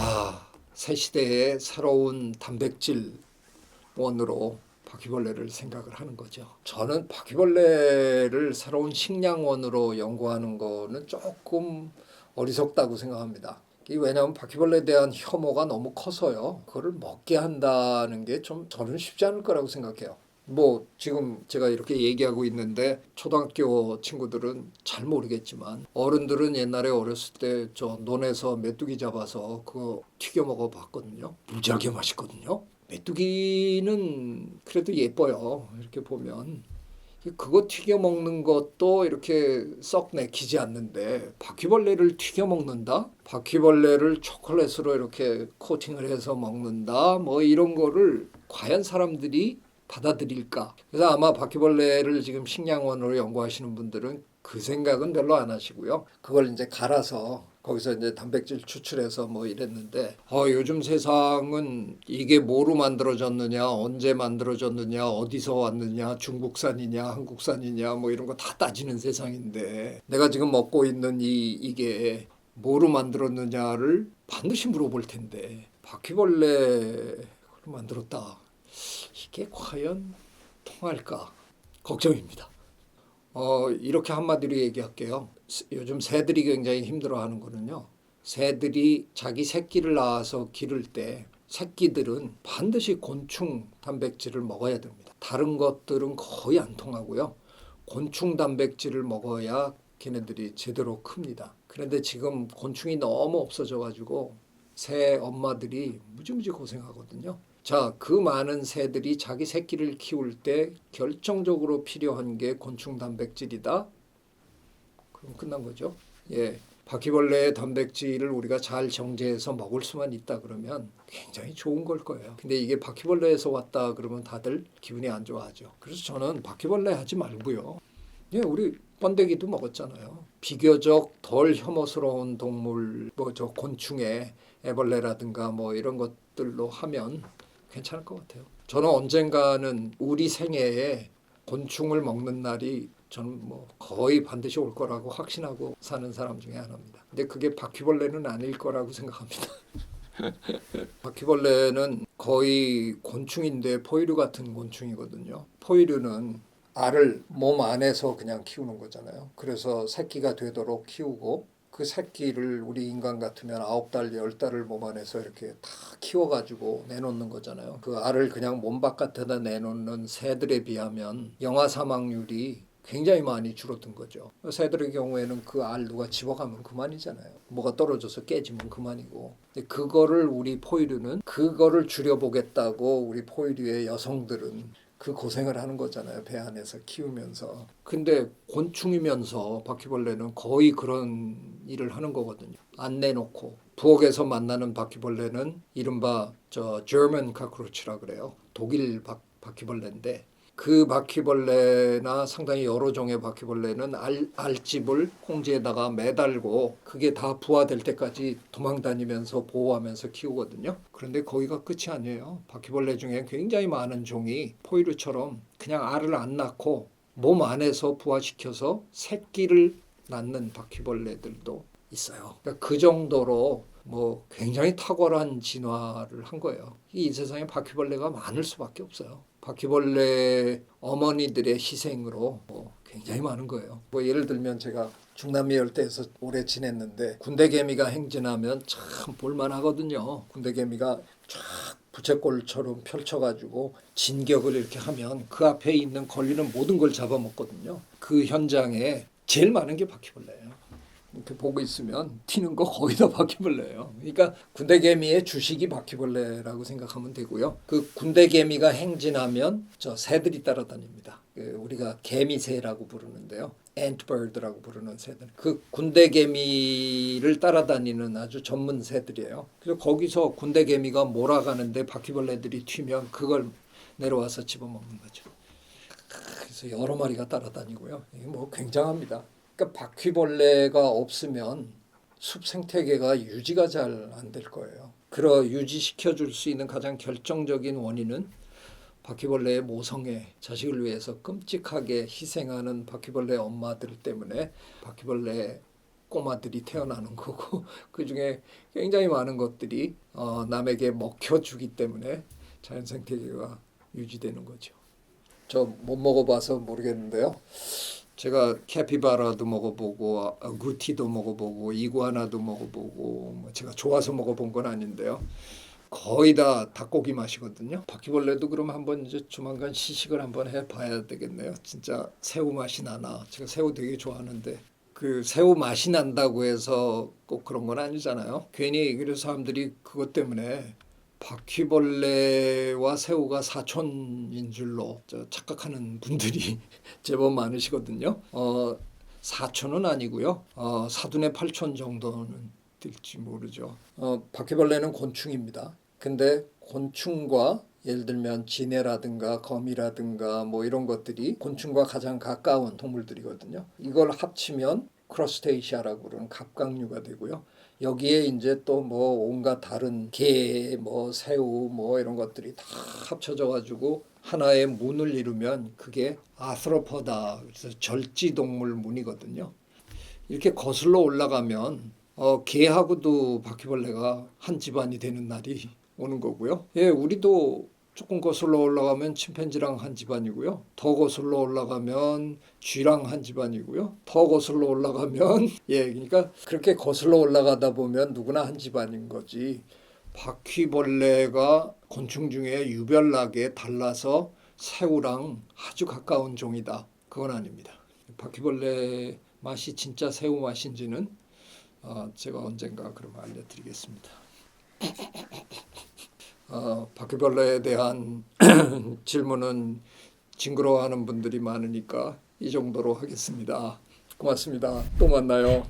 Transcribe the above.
아, 새 시대의 새로운 단백질 원으로 바퀴벌레를 생각을 하는 거죠. 저는 바퀴벌레를 새로운 식량원으로 연구하는 거는 조금 어리석다고 생각합니다. 이 왜냐하면 바퀴벌레에 대한 혐오가 너무 커서요. 그거를 먹게 한다는 게 좀 저는 쉽지 않을 거라고 생각해요. 뭐 지금 제가 이렇게 얘기하고 있는데 초등학교 친구들은 잘 모르겠지만 어른들은 옛날에 어렸을 때 저 논에서 메뚜기 잡아서 그거 튀겨 먹어 봤거든요. 무지하게 맛있거든요. 메뚜기는 그래도 예뻐요. 이렇게 보면 그거 튀겨 먹는 것도 이렇게 썩 내키지 않는데 바퀴벌레를 튀겨 먹는다? 바퀴벌레를 초콜릿으로 이렇게 코팅을 해서 먹는다? 뭐 이런 거를 과연 사람들이 받아들일까? 그래서 아마 바퀴벌레를 지금 식량원으로 연구하시는 분들은 그 생각은 별로 안 하시고요. 그걸 이제 갈아서 거기서 이제 단백질 추출해서 뭐 이랬는데 어, 요즘 세상은 이게 뭐로 만들어졌느냐 언제 만들어졌느냐 어디서 왔느냐 중국산이냐 한국산이냐 뭐 이런 거 다 따지는 세상인데 내가 지금 먹고 있는 이 이게 뭐로 만들었느냐를 반드시 물어볼 텐데 바퀴벌레로 만들었다 이게 과연 통할까 걱정입니다. 어, 이렇게 한마디로 얘기할게요. 스- 요즘 새들이 굉장히 힘들어하는 거는요. 새들이 자기 새끼를 낳아서 기를 때 새끼들은 반드시 곤충 단백질을 먹어야 됩니다. 다른 것들은 거의 안 통하고요. 곤충 단백질을 먹어야 걔네들이 제대로 큽니다. 그런데 지금 곤충이 너무 없어져 가지고 새 엄마들이 무지무지 고생하거든요. 자, 그 많은 새들이 자기 새끼를 키울 때 결정적으로 필요한 게 곤충 단백질이다. 그럼 끝난 거죠. 예. 바퀴벌레의 단백질을 우리가 잘 정제해서 먹을 수만 있다 그러면 굉장히 좋은 걸 거예요. 근데 이게 바퀴벌레에서 왔다 그러면 다들 기분이 안 좋아하죠. 그래서 저는 바퀴벌레 하지 말고요. 예, 우리 번데기도 먹었잖아요. 비교적 덜 혐오스러운 동물, 뭐 저 곤충의 애벌레라든가 뭐 이런 것들로 하면 괜찮을 것 같아요. 저는 언젠가는 우리 생애에 곤충을 먹는 날이 저는 뭐 거의 반드시 올 거라고 확신하고 사는 사람 중에 하나입니다. 근데 그게 바퀴벌레는 아닐 거라고 생각합니다. 바퀴벌레는 거의 곤충인데 포유류 같은 곤충이거든요. 포유류는 알을 몸 안에서 그냥 키우는 거잖아요. 그래서 새끼가 되도록 키우고 그 새끼를 우리 인간 같으면 아홉 달, 열 달을 몸 안에서 이렇게 다 키워가지고 내놓는 거잖아요. 그 알을 그냥 몸 바깥에다 내놓는 새들에 비하면 영아 사망률이 굉장히 많이 줄어든 거죠. 새들의 경우에는 그 알 누가 집어가면 그만이잖아요. 뭐가 떨어져서 깨지면 그만이고. 근데 그거를 우리 포유류는 그거를 줄여보겠다고 우리 포유류의 여성들은 그 고생을 하는 거잖아요. 배 안에서 키우면서. 근데 곤충이면서 바퀴벌레는 거의 그런 일을 하는 거거든요. 안 내놓고 부엌에서 만나는 바퀴벌레는 이른바 저 German cockroach라 그래요. 독일 바, 바퀴벌레인데 그 바퀴벌레나 상당히 여러 종의 바퀴벌레는 알, 알집을 콩지에다가 매달고 그게 다 부화될 때까지 도망다니면서 보호하면서 키우거든요. 그런데 거기가 끝이 아니에요. 바퀴벌레 중에 굉장히 많은 종이 포유류처럼 그냥 알을 안 낳고 몸 안에서 부화시켜서 새끼를 낳는 바퀴벌레들도 있어요. 그러니까 그 정도로 뭐 굉장히 탁월한 진화를 한 거예요. 이 세상에 바퀴벌레가 많을 수밖에 없어요. 바퀴벌레 어머니들의 희생으로 뭐 굉장히 많은 거예요. 뭐 예를 들면 제가 중남미 열대에서 오래 지냈는데 군대개미가 행진하면 참 볼만하거든요. 군대개미가 쫙 부채꼴처럼 펼쳐가지고 진격을 이렇게 하면 그 앞에 있는 걸리는 모든 걸 잡아먹거든요. 그 현장에 제일 많은 게 바퀴벌레예요. 이렇게 보고 있으면 튀는 거 거의 다 바퀴벌레예요. 그러니까 군대개미의 주식이 바퀴벌레라고 생각하면 되고요. 그 군대개미가 행진하면 저 새들이 따라다닙니다. 그 우리가 개미새라고 부르는데요. antbird라고 부르는 새들. 그 군대개미를 따라다니는 아주 전문 새들이에요. 그래서 거기서 군대개미가 몰아가는데 바퀴벌레들이 튀면 그걸 내려와서 집어먹는 거죠. 그래서 여러 마리가 따라다니고요. 이게 뭐 굉장합니다. 그러니까 바퀴벌레가 없으면 숲 생태계가 유지가 잘 안 될 거예요. 그러 유지시켜 줄 수 있는 가장 결정적인 원인은 바퀴벌레의 모성애, 자식을 위해서 끔찍하게 희생하는 바퀴벌레 엄마들 때문에 바퀴벌레 꼬마들이 태어나는 거고 그 중에 굉장히 많은 것들이 어, 남에게 먹혀주기 때문에 자연 생태계가 유지되는 거죠. 저 못 먹어봐서 모르겠는데요. 제가 캐피바라도 먹어보고 아, 구티도 먹어보고 이구아나도 먹어보고 뭐 제가 좋아서 먹어본 건 아닌데요. 거의 다 닭고기 맛이거든요. 바퀴벌레도 그럼 한번 이제 조만간 시식을 한번 해봐야 되겠네요. 진짜 새우 맛이 나나. 제가 새우 되게 좋아하는데 그 새우 맛이 난다고 해서 꼭 그런 건 아니잖아요. 괜히 그래서 사람들이 그것 때문에 바퀴벌레와 새우가 사촌인 줄로 저 착각하는 분들이 제법 많으시거든요. 어, 사촌은 아니고요. 어, 사둔의 팔촌 정도는 될지 모르죠. 어, 바퀴벌레는 곤충입니다. 근데 곤충과 예를 들면 지네라든가 거미라든가 뭐 이런 것들이 곤충과 가장 가까운 동물들이거든요. 이걸 합치면 크로스테이시아라고 그러는 갑각류가 되고요. 여기에 이제 또 뭐 온갖 다른 개, 뭐 새우, 뭐 이런 것들이 다 합쳐져 가지고 하나의 문을 이루면 그게 아스로포다, 그래서 절지 동물 문이거든요. 이렇게 거슬러 올라가면 어, 개하고도 바퀴벌레가 한 집안이 되는 날이 오는 거고요. 예, 우리도 조금 거슬러 올라가면 침팬지랑 한 집안이고요. 더 거슬러 올라가면 쥐랑 한 집안이고요. 더 거슬러 올라가면 예, 그러니까 그렇게 거슬러 올라가다 보면 누구나 한 집안인 거지. 바퀴벌레가 곤충 중에 유별나게 달라서 새우랑 아주 가까운 종이다. 그건 아닙니다. 바퀴벌레 맛이 진짜 새우 맛인지는 어, 제가 언젠가 그러면 알려드리겠습니다. 어, 바퀴벌레에 대한 질문은 징그러워하는 분들이 많으니까 이 정도로 하겠습니다. 고맙습니다. 또 만나요.